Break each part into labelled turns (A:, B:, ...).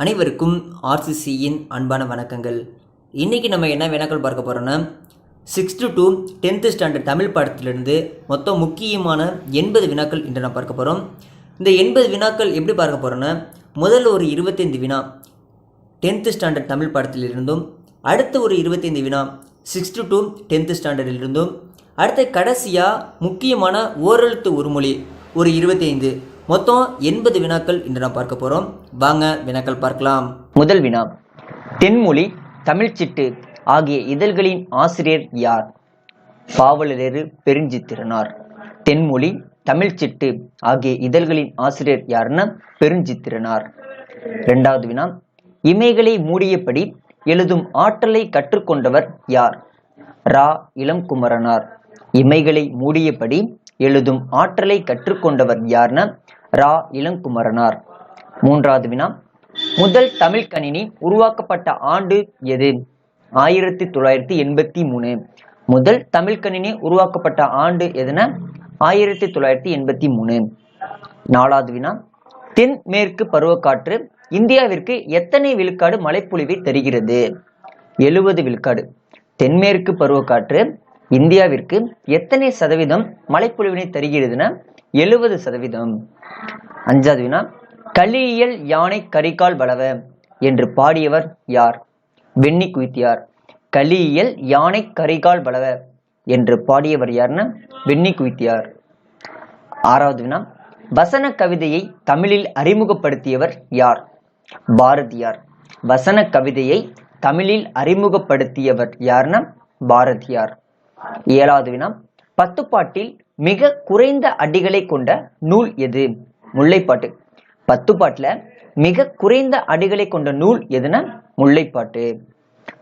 A: அனைவருக்கும் ஆர்சிசியின் அன்பான வணக்கங்கள். இன்றைக்கி நம்ம என்ன வினாக்கள் பார்க்க போகிறோன்னா sixth to tenth standard Tamil பாடத்திலிருந்து மொத்தம் முக்கியமான எண்பது வினாக்கள் இன்று நான் பார்க்க போகிறோம் இந்த எண்பது வினாக்கள் எப்படி பார்க்க போகிறோன்னா முதல்ல ஒரு இருபத்தைந்து வினா டென்த்து ஸ்டாண்டர்ட் தமிழ் பாடத்திலிருந்தும் அடுத்த ஒரு இருபத்தைந்து வினா சிக்ஸ்த்து டு டென்த்து ஸ்டாண்டர்டிலிருந்தும் அடுத்த கடைசியாக முக்கியமான ஓரெழுத்து ஒரு மொழி ஒரு இருபத்தைந்து. மொத்தம் எண்பது வினாக்கள் இன்று நாம் பார்க்க போகிறோம் வாங்க வினாக்கள் பார்க்கலாம். முதல் வினா. தென்மொழி தமிழ்ச்சிட்டு ஆகிய இதழ்களின் ஆசிரியர் யார்? பாவலரேறு பெருஞ்சித்திரனார். தென்மொழி தமிழ்ச்சிட்டு ஆகிய இதழ்களின் ஆசிரியர் யாருன்னா பெருஞ்சித்திரனார். இரண்டாவது வினா. இமைகளை மூடியபடி எழுதும் ஆற்றலை கற்றுக்கொண்டவர் யார்? ரா. இளங்குமரனார் இமைகளை மூடியபடி எழுதும் ஆற்றலை கற்றுக்கொண்டவர் யார்னா? ரா இளங்குமரனார். மூன்றாவது வினா. முதல் தமிழ் கணினி உருவாக்கப்பட்ட ஆண்டு எது? ஆயிரத்தி தொள்ளாயிரத்தி எண்பத்தி மூணு. முதல் தமிழ் கணினி உருவாக்கப்பட்ட ஆண்டு எதுனா? ஆயிரத்தி தொள்ளாயிரத்தி எண்பத்தி மூணு. நாலாவது வினா. தென்மேற்கு பருவக்காற்று இந்தியாவிற்கு எத்தனை விழுக்காடு மழைப்பொழிவை தருகிறது? எழுபது விழுக்காடு. தென்மேற்கு பருவக்காற்று இந்தியாவிற்கு எத்தனை சதவீதம் மழைப்பொழிவினை தருகிறதுனா எழுபது சதவீதம். அஞ்சாவது வினா கலியியல் யானை கரிகால் வளவ என்று பாடியவர் யார்? வெண்ணி குய்த்தியார் கலியியல் யானை கரிகால் வளவ என்று பாடியவர் யாருன்னா வெண்ணி குவித்தியார். ஆறாவது வினா வசன கவிதையை தமிழில் அறிமுகப்படுத்தியவர் யார்? பாரதியார். வசன கவிதையை தமிழில் அறிமுகப்படுத்தியவர் யார்னா பாரதியார். ஏழாவது வினம் பத்துப்பாட்டில் மிக குறைந்த அடிகளை கொண்ட நூல் எது? முல்லைப்பாட்டு. பத்துப்பாட்டுல மிக குறைந்த அடிகளை கொண்ட நூல் எதுனா? முல்லைப்பாட்டு.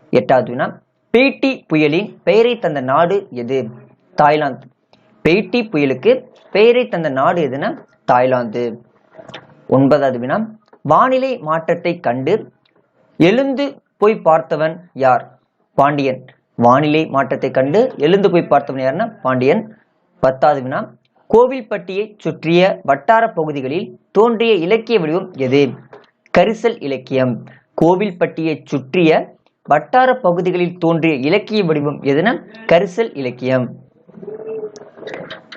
A: எட்டாவது வினா பேட்டி புயலின் பெயரை தந்த நாடு எது? தாய்லாந்து. பேட்டி புயலுக்கு பெயரை தந்த நாடு எதுனா? தாய்லாந்து. ஒன்பதாவது வினா வானிலை மாற்றத்தை கண்டு எழுந்து போய் பார்த்தவன் யார்? பாண்டியன். வானிலை மாற்றத்தை கண்டு எழுந்து போய் பார்த்தவன் யாருன்னா பாண்டியன். பத்தாவது வினா கோவில்பட்டியை சுற்றிய வட்டார பகுதிகளில் தோன்றிய இலக்கிய வடிவம் எது? கரிசல் இலக்கியம். கோவில்பட்டியை சுற்றிய வட்டார பகுதிகளில் தோன்றிய இலக்கிய வடிவம் எதுனா கரிசல் இலக்கியம்.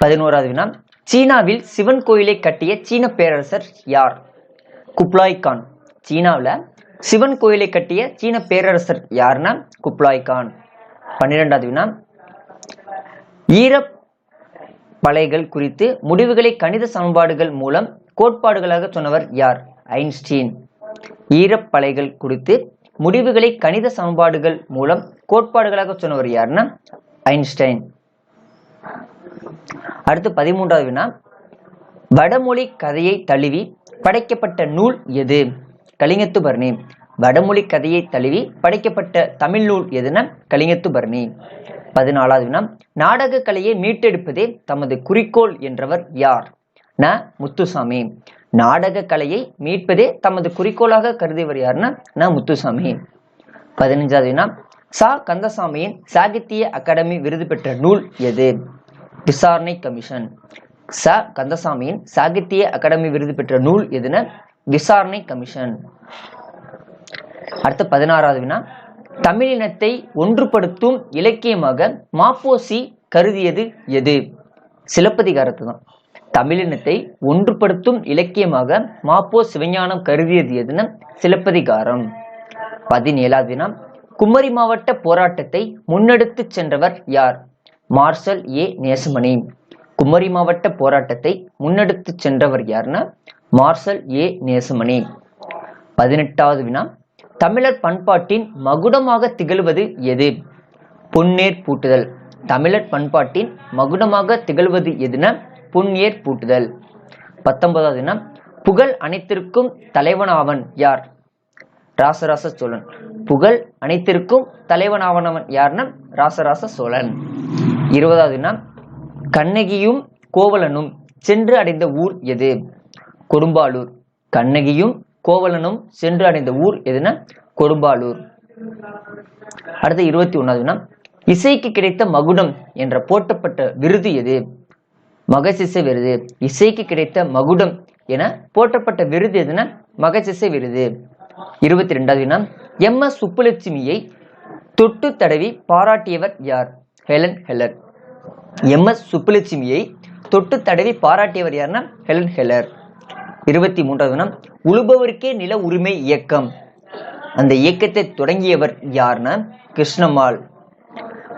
A: பதினோராவது வினா சீனாவில் சிவன் கோயிலை கட்டிய சீன பேரரசர் யார்? குப்லாய் கான் சீனாவில் சிவன் கோயிலை கட்டிய சீன பேரரசர் யாருன்னா குப்லாய் கான் பன்னிரெண்டாவது வினா. ஈரப் பலைகள் குறித்து முடிவுகளை கணித சமன்பாடுகள் மூலம் கோட்பாடுகளாக சொன்னவர் யார்? ஐன்ஸ்டீன். ஈரப்பலைகள் குறித்து முடிவுகளை கணித சமன்பாடுகள் மூலம் கோட்பாடுகளாக சொன்னவர் யாருன்னா ஐன்ஸ்டைன். அடுத்து பதிமூன்றாவது வினா. வடமொழி கதையை தழுவி படைக்கப்பட்ட நூல் எது? கலிங்கத்து பர்ணி. வடமொழி கதையை தழுவி படைக்கப்பட்ட தமிழ் நூல் எதுனா கலிங்கத்து பரணி. பதினாலாவது வினா நாடக கலையை மீட்டெடுப்பதே தமது குறிக்கோள் என்றவர் யார்? ந. முத்துசாமி. நாடக கலையை மீட்பதே தமது குறிக்கோளாக கருதியவர் யாருன்னா ந. முத்துசாமி. பதினஞ்சாவது வினா சா. கந்தசாமியின் சாகித்ய அகாடமி விருது பெற்ற நூல் எது? விசாரணை கமிஷன். ச. கந்தசாமியின் சாகித்ய அகாடமி விருது பெற்ற நூல் எதுன விசாரணை கமிஷன். அடுத்து பதினாறாவது வினா. தமிழினத்தை ஒன்றுபடுத்தும் இலக்கியமாக மாப்போசி கருதியது எது? சிலப்பதிகாரத்து தான் தமிழினத்தை ஒன்றுபடுத்தும் இலக்கியமாக மாப்போ சிவஞானம் கருதியது எதுன்னு சிலப்பதிகாரம். பதினேழாவது வினா. குமரி மாவட்ட போராட்டத்தை முன்னெடுத்து சென்றவர் யார்? மார்ஷல் ஏ. நேசமணி. குமரி மாவட்ட போராட்டத்தை முன்னெடுத்து சென்றவர் யாருன்னா மார்ஷல் ஏ. நேசமணி. பதினெட்டாவது வினா. தமிழர் பண்பாட்டின் மகுடமாக திகழ்வது எது? பொன்னேர் பூட்டுதல். தமிழர் பண்பாட்டின் மகுடமாக திகழ்வது எதுனா? பொன்னேர் பூட்டுதல். பத்தொன்பதாவது புகழ் அனைத்திற்கும் தலைவனாவன் யார்? ராசராச சோழன். புகழ் அனைத்திற்கும் தலைவனாவனவன் யாருன்னா ராசராச சோழன். இருபதாவது கண்ணகியும் கோவலனும் சென்று அடைந்த ஊர் எது? கொடும்பாலூர் கண்ணகியும் கோவலனும் சென்று அடைந்த ஊர் எதுனா கொடும்பாலூர். அடுத்து இருபத்தி ஒன்னாவதுனா இசைக்கு கிடைத்த மகுடம் என்ற போட்டப்பட்ட விருது எது? மகசிச விருது. இசைக்கு கிடைத்த மகுடம் என போற்றப்பட்ட விருது எதுனா மகசிச விருது. இருபத்தி ரெண்டாவது வினா எம் எஸ் சுப்புலட்சுமியை தொட்டு தடவி பாராட்டியவர் யார்? Helen Keller. எம் எஸ் சுப்புலட்சுமியை தொட்டு தடவி பாராட்டியவர் யாருன்னா ஹெலன் ஹெலர். இருபத்தி மூன்றாவது தினம் உழுபவருக்கே நில உரிமை இயக்கம். அந்த இயக்கத்தை தொடங்கியவர் யாருன்னா கிருஷ்ணம்மாள்.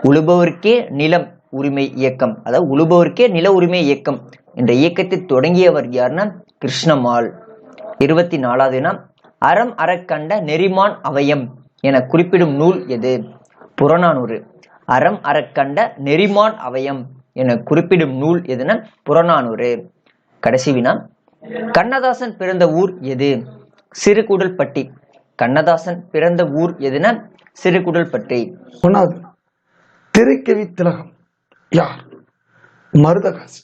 A: உழுபவருக்கே நிலம் உரிமை இயக்கம். அதாவது உழுபவருக்கே நில உரிமை இயக்கம். என்ற இயக்கத்தை தொடங்கியவர் யாருன்னா கிருஷ்ணம்மாள். இருபத்தி நாலாவது தினம் அறம் அறக்கண்ட நெறிமான் அவயம் என குறிப்பிடும் நூல் எது? புறநானூறு. அறம் அறக்கண்ட நெறிமான் அவயம் என குறிப்பிடும் நூல் எதுனா புறநானூறு. கடைசி வினா கண்ணதாசன் பிறந்த ஊர் எது? சிறுகுடல்பட்டி. கண்ணதாசன் பிறந்த ஊர் எதுனா சிறுகுடல்பட்டி.
B: ஒன்றாவது திரைக்கவி திலகம். யார்? மருதகாசி.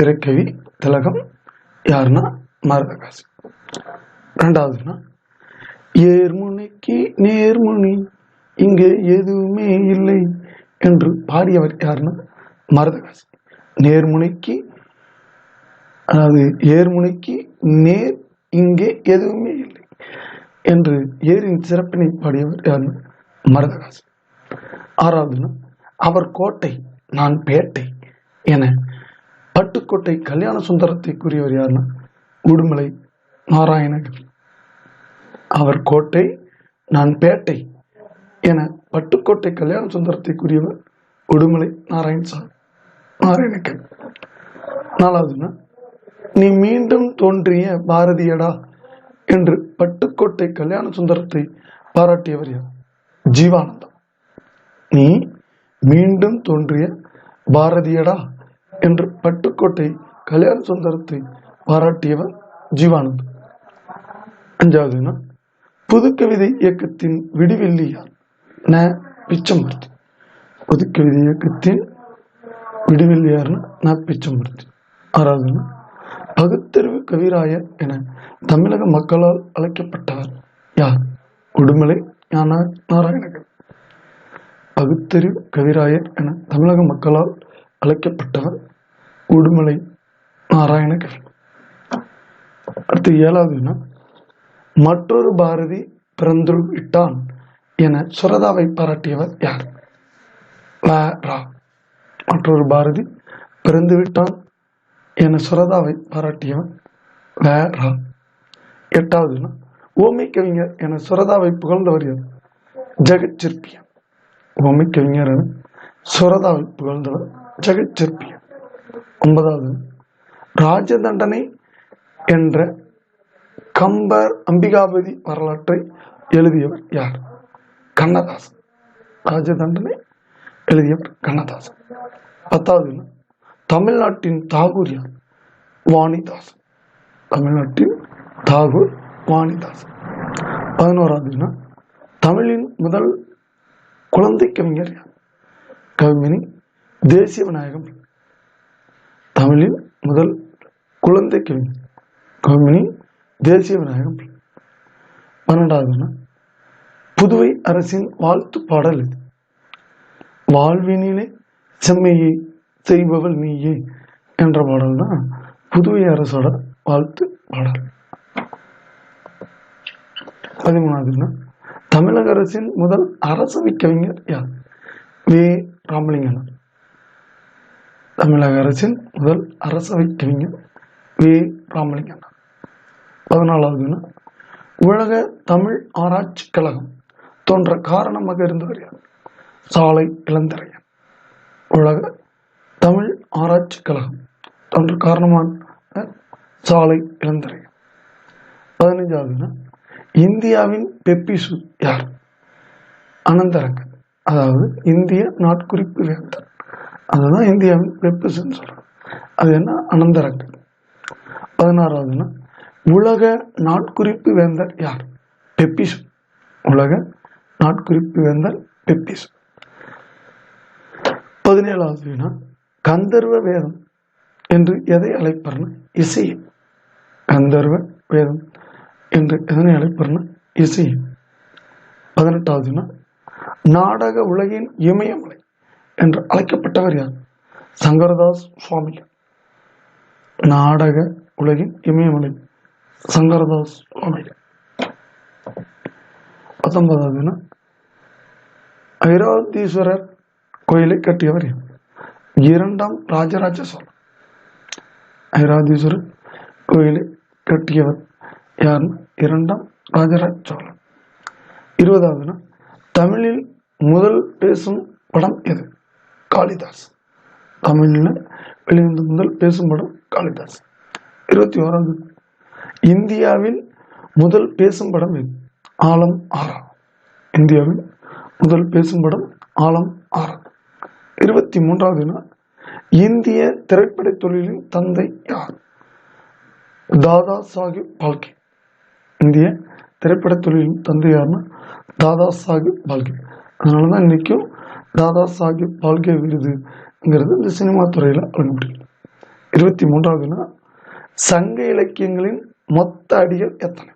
B: திரைக்கவி திலகம் யாருன்னா மருதகாசி. ரெண்டாவதுன்னா ஏர்முனைக்கு நேர்முனி இங்கே எதுவுமே இல்லை என்று பாடியவர் யாருன்னா மருதகாசி. நேர்முனைக்கு அதாவது ஏர்முனைக்கு நேர் இங்கே எதுவுமே இல்லை என்று ஏரின் சிறப்பினை பாடியவர் யாருன்னா மருதகாசி ஆறாவதுன்னா அவர் கோட்டை நான் பேட்டை என பட்டுக்கோட்டை கல்யாண சுந்தரத்தை கூறியவர் யாருன்னா உடுமலை நாராயணகவி அவர் கோட்டை நான் பேட்டை என பட்டுக்கோட்டை கல்யாண சுந்தரத்தை கூறியவர் உடுமலை நாராயணசாமி. நாராயணகவி நாலாவதுன்னா நீ மீண்டும் தோன்றிய பாரதியடா என்று பட்டுக்கோட்டை கல்யாண சுந்தரத்தை பாராட்டியவர் யார்? ஜீவானந்தம். நீ மீண்டும் தோன்றிய பாரதியடா என்று பட்டுக்கோட்டை கல்யாண சுந்தரத்தை பாராட்டியவர் ஜீவானந்தம். அஞ்சாவதுனா புதுக்கவிதை இயக்கத்தின் விடிவெள்ளியார் ந. பிச்சமூர்த்தி புதுக்கவிதை இயக்கத்தின் விடிவெள்ளியார்னு ந. பிச்சமூர்த்தி ஆறாவதுனா பகுத்தறிவு கவிராயர் என தமிழக மக்களால் அழைக்கப்பட்டவர் யார் உடுமலை ஞான நாராயணகர் பகுத்தறிவு கவிராயர் என தமிழக மக்களால் அழைக்கப்பட்டவர் உடுமலை நாராயணகவி அடுத்து ஏழாவதுனா மற்றொரு பாரதி பிறந்து விட்டான் என சுரதாவை பாராட்டியவர் யார் வ. ரா. மற்றொரு பாரதி பிறந்து விட்டான் என சுரதாவை பாராட்டியவன் வேற ரா. ஓமை கவிஞர் என சுரதாவை புகழ்ந்து வருகிறது ஜெகத் சிற்பியன் ஓமை கவிஞர் என சுரதாவை புகழ்ந்தவர் ஜெகத் சிற்பியன் ஒன்பதாவது ராஜதண்டனை என்ற கம்பர் அம்பிகாபதி வரலாற்றை எழுதியவர் யார்? கண்ணதாசன். ராஜதண்டனை எழுதியவர் கண்ணதாசன். பத்தாவது தமிழ்நாட்டின் தாகூர் யார்? வாணிதாசன் தமிழ்நாட்டின் தாகூர் வாணிதாசன் பதினோராவதுனா தமிழின் முதல் குழந்தை கவிஞர் யார்? கவிமணி தேசிய விநாயகம். தமிழின் முதல் குழந்தை கவிஞர். கவிமணி தேசிய விநாயகம். பன்னெண்டாவதுன்னா பன்னெண்டாவதுனா புதுவை அரசின் வாழ்த்து பாடல் இது. வாழ்வினிலே செம்மையை செய்பவள் நீயே என்ற பாடல் தான் புதுவை அரசோட வாழ்த்து பாடல் பதிமூணாவதுன்னா தமிழக அரசின் முதல் அரசவை கவிஞர் யார்? வே. ராமலிங்கனார் தமிழக அரசின் முதல் அரசவை கவிஞர் வே. ராமலிங்கனார் பதினாலாவதுன்னா உலக தமிழ் ஆராய்ச்சி கழகம் தோன்ற காரணமாக இருந்தவர் யார்? சாலை இளந்தரையன். உலக தமிழ் ஆராய்ச்சி கழகம் தோன்ற காரணமான சாலை இளந்தரை. பதினைஞ்சாவதுன்னா இந்தியாவின் பெப்பிசு யார்? அனந்தரக்கு அதாவது இந்திய நாட்குறிப்பு வேந்தர். அதுதான் இந்தியாவின் பெப்பிசுன்னு சொல்கிறோம் அது என்ன? அனந்தரக்கு பதினாறாவதுன்னா உலக நாட்குறிப்பு வேந்தர் யார்? பெப்பிசு. உலக நாட்குறிப்பு வேந்தர் பெப்பிசு. பதினேழாவது வினா கந்தர்வ வேதம். என்று எதை அழைப்பர்னா? இசையை. கந்தர்வ வேதம். என்று எதனை அழைப்பர்னா? இசையை. பதினெட்டாவதுனா நாடக உலகின் இமயமலை என்று அழைக்கப்பட்டவர் யார்? சங்கரதாஸ் சுவாமிகள். நாடக உலகின் இமயமலை. சங்கரதாஸ் சுவாமிகள். பத்தொன்பதாவதுனா ஐராவதீஸ்வரர் கோயிலை கட்டியவர் யார்? இரண்டாம் ராஜராஜ சோழன். ஐராதீஸ்வரர் கோயிலை கட்டியவர் யார்? இரண்டாம் ராஜராஜ சோழன் இருபதாவதுனா தமிழில் முதல் பேசும் படம் எது? காளிதாஸ். தமிழில் வெளிவந்த முதல் பேசும் படம் காளிதாஸ். இருபத்தி ஓராவது இந்தியாவில் முதல் பேசும் படம் எது? ஆலம் ஆறா இந்தியாவில் முதல் பேசும் படம் ஆலம் ஆரா. இருபத்தி மூன்றாவது இந்திய திரைப்பட தொழிலின் தந்தை யார்? தாதா சாஹிப் பால்கே. இந்திய திரைப்பட தொழிலின் தந்தை யாருன்னா தாதா சாஹிப் பால்கே. அதனால தான் இன்றைக்கும் தாதா சாஹிப் பால்கே விருதுங்கிறது இந்த சினிமா துறையில் வழங்கப்படுகிறது இருபத்தி மூன்றாவதுனா சங்க இலக்கியங்களின் மொத்த அடிகள் எத்தனை?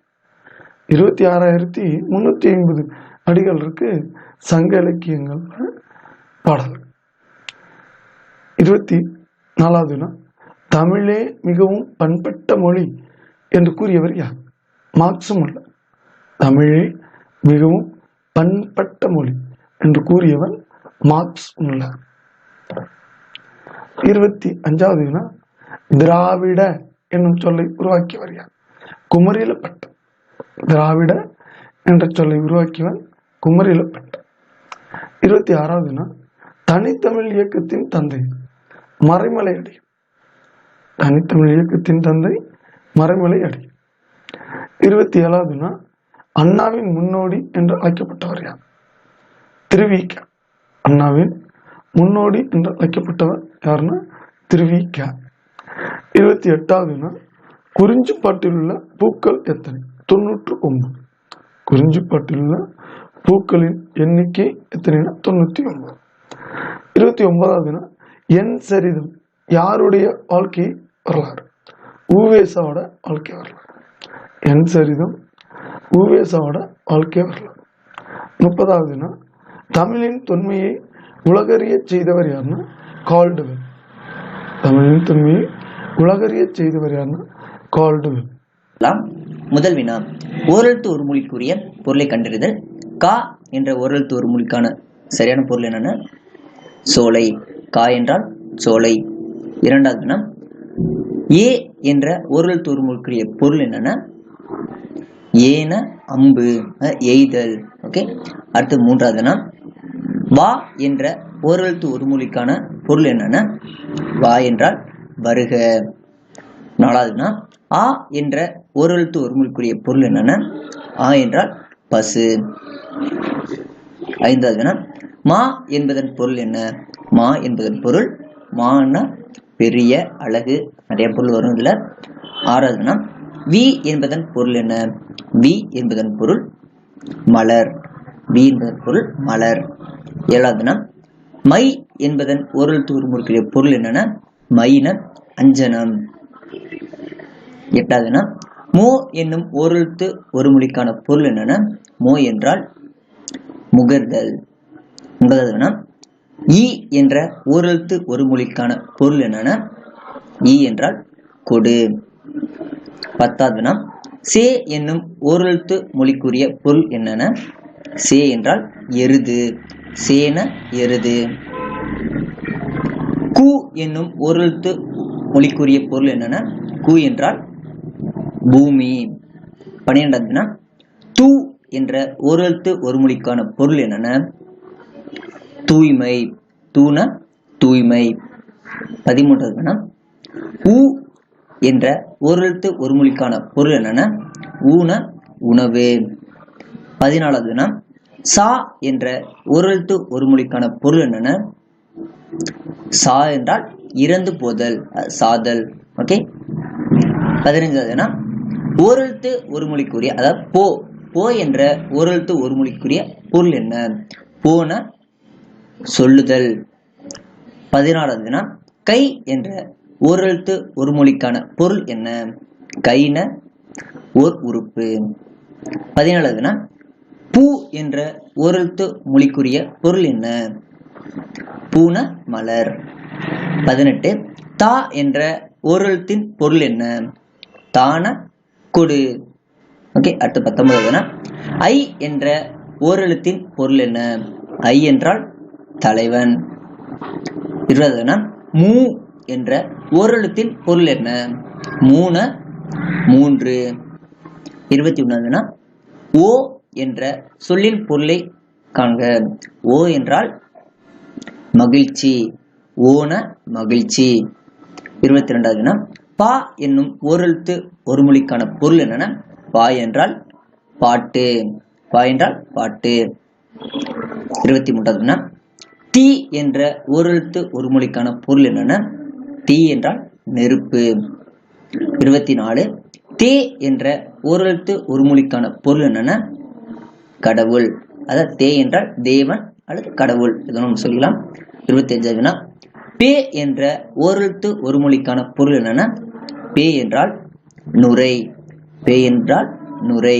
B: இருபத்தி ஆறாயிரத்தி முந்நூற்றி ஐம்பது அடிகள் இருக்குது சங்க இலக்கியங்கள் பாடல்கள். இருபத்தி நாலாவதுனா தமிழே மிகவும் பண்பட்ட மொழி என்று கூறியவர் யார்? மார்க்சும் அல்ல தமிழே மிகவும் பண்பட்ட மொழி என்று கூறியவன் மார்க்ஸ் அல்ல இருபத்தி அஞ்சாவது திராவிட என்னும் சொல்லை உருவாக்கியவர் யார்? குமரிலப்பட்ட திராவிட என்ற சொல்லை உருவாக்கியவன் குமரிலப்பட்ட இருபத்தி ஆறாவது தனித்தமிழ் இயக்கத்தின் தந்தை மறைமலை அடி. தனித்தமிழ் இயக்கத்தின் தந்தை மறைமலை அடி. இருபத்தி ஏழாவதுனா அண்ணாவின் முன்னோடி என்று அழைக்கப்பட்டவர் யார்? திருவிக. அண்ணாவின் முன்னோடி என்று அழைக்கப்பட்டவர் யாருன்னா? திருவிக. இருபத்தி எட்டாவதுனா குறிஞ்சிப்பாட்டில் உள்ள பூக்கள் எத்தனை? தொண்ணூற்று ஒன்பது. குறிஞ்சிப்பாட்டில் உள்ள பூக்களின் எண்ணிக்கை எத்தனைனா தொண்ணூற்றி ஒன்பது. இருபத்தி ஒன்பதாவதுனா என் சரிதம் யாருடைய வாழ்க்கை வரலாறு? ஊவேசாவோட வாழ்க்கை வரலாறு. என் சரிதம் ஊவேசாவோட வாழ்க்கை வரலாறு. முப்பதாவதுனா தமிழின் தொன்மையை உலகறிய செய்தவர் யாருன்னா கால்டுவெல் தமிழின் தொன்மையை உலகறிய செய்தவர் யாருன்னா கால்டுவெல்
A: முதல் வினா. ஓரெழுத்து ஒரு மொழிக்குரிய பொருளை கண்டறிதல். கா என்ற ஓரெழுத்து ஒரு மொழிக்கான சரியான பொருள் என்னென்ன சோலை. கா என்றால் சோலை. இரண்டாவது வினா ஏ என்ற ஓரெழுத்து ஒரு பொருள் என்னென்ன ஏன அம்பு எய்தல். ஓகே? அடுத்து மூன்றாவது வா என்ற ஓரெழுத்து ஒருமொழிக்கான பொருள் என்னென்ன வா என்றால் வருக. நாலாவதுனா ஆ என்ற ஓரெழுத்து ஒருமொழிக்குரிய பொருள் என்னென்ன ஆ என்றால் பசு. ஐந்தாவதுனா மா என்பதன் பொருள் என்ன? மா என்பதன் பொருள் மானா பெரிய அழகு. நிறைய பொருள் வரும் இதில். ஆறாவதுனா வி என்பதன் பொருள் என்ன? வி என்பதன் பொருள் மலர். வி என்பதன் பொருள் மலர். ஏழாவதுனா மை என்பதன் ஒரு ஒரு மொழிக்குரிய பொருள் என்னன்னா மைன அஞ்சனம். எட்டாவதுனா மோ என்னும் ஓரெழுத்து ஒரு மொழிக்கான பொருள் என்னன்னா மோ என்றால் முகர்தல் ஒன்பதாவதுனா ஈ என்ற ஓரெழுத்து ஒரு மொழிக்கான பொருள் என்னன்னா ஈ என்றால் கொடு. பத்தாவதுனா சே என்னும் ஓரெழுத்து மொழிக்குரிய பொருள் என்னன்னா சே என்றால் எருது. சேன எருது. கு என்னும் ஓரெழுத்து மொழிக்குரிய பொருள் என்னன்னா கு என்றால் பூமி. பன்னிரெண்டாவதுனா தூ என்ற ஓரெழுத்து ஒரு மொழிக்கான பொருள் என்னன்னா தூய்மை தூண தூய்மை. பதிமூன்றாவதுனா ஊ என்ற ஓரெழுத்து ஒரு மொழிக்கான பொருள் என்னன்னா ஊன உணவு. பதினாலாவதுனா சா என்ற ஓரெழுத்து ஒரு மொழிக்கான பொருள் என்னன்னா சா என்றால் இறந்து போதல் சாதல். ஓகே? பதினைஞ்சாவதுனா ஓரெழுத்து ஒரு மொழிக்குரிய அதாவது போ போ என்ற ஓரெழுத்து ஒரு மொழிக்குரிய பொருள் என்ன? போன சொல்லுதல். பதினாறாவதுனா கை என்ற ஓரெழுத்து ஒரு மொழிக்கான பொருள் என்ன? கைன ஓர் உறுப்பு. பதினாலாவதுனா பூ என்ற ஓரெழுத்து மொழிக்குரிய பொருள் என்ன? பூன மலர். பதினெட்டு தா என்ற ஓரெழுத்தின் பொருள் என்ன? தான கொடு. ஓகே அடுத்து பத்தொன்பதுனா ஐ என்ற ஓரெழுத்தின் பொருள் என்ன? ஐ என்றால் தலைவன். இருபதுனா மூ என்ற ஓரெழுத்தின் பொருள் என்ன? மூண மூன்று. இருபத்தி ஒன்னாவதுனா ஓ என்ற சொல்லின் பொருளை காண்க. ஓ என்றால் மகிழ்ச்சி. ஓன மகிழ்ச்சி. இருபத்தி ரெண்டாவதுனா பா என்னும் ஓரெழுத்து ஒரு மொழிக்கான பொருள் என்னன்னா பா என்றால் பாட்டு. பா என்றால் பாட்டு. இருபத்தி மூன்றாவதுனா தீ என்ற ஓரெழுத்து ஒரு மொழிக்கான பொருள் என்னன்னா தீ என்றால் நெருப்பு. இருபத்தி நாலு தே என்ற ஓரெழுத்து ஒரு மொழிக்கான பொருள் என்னன்னா கடவுள். அதாவது தே என்றால் தேவன் அல்லது கடவுள். இதெல்லாம் நம்ம சொல்லிக்கலாம் இருபத்தி வினா. பே என்ற ஓரெழுத்து ஒரு மொழிக்கான பொருள் என்னன்னா பே என்றால் நுரை. பே என்றால் நுரை.